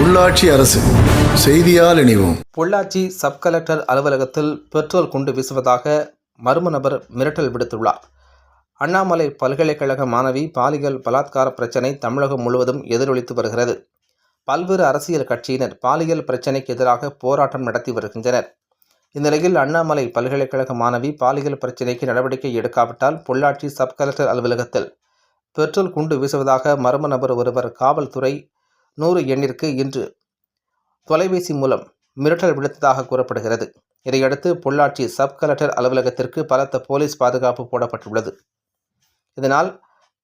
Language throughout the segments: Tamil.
உள்ளாட்சி அரசு செய்தியால் இணைவோம். பொள்ளாச்சி சப் கலெக்டர் அலுவலகத்தில் பெட்ரோல் குண்டு வீசுவதாக மர்ம நபர் மிரட்டல் விடுத்துள்ளார். அண்ணாமலை பல்கலைக்கழக மாணவி பாலியல் பலாத்கார பிரச்சினை தமிழகம் முழுவதும் எதிரொலித்து வருகிறது. பல்வேறு அரசியல் கட்சியினர் பாலியல் பிரச்சினைக்கு எதிராக போராட்டம் நடத்தி வருகின்றனர். இந்நிலையில் அண்ணாமலை பல்கலைக்கழக மாணவி பாலியல் பிரச்சினைக்கு நடவடிக்கை எடுக்காவிட்டால் பொள்ளாச்சி சப் கலெக்டர் அலுவலகத்தில் பெட்ரோல் குண்டு வீசுவதாக மர்ம நபர் ஒருவர் காவல்துறை நூறு எண்ணிற்கு இன்று. தொலைபேசி மூலம் மிரட்டல் விடுத்ததாக கூறப்படுகிறது. இதையடுத்து பொள்ளாச்சி சப் கலெக்டர் அலுவலகத்திற்கு பலத்த போலீஸ் பாதுகாப்பு போடப்பட்டுள்ளது. இதனால்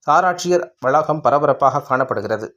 சாராட்சியர் வளாகம் பரபரப்பாக காணப்படுகிறது.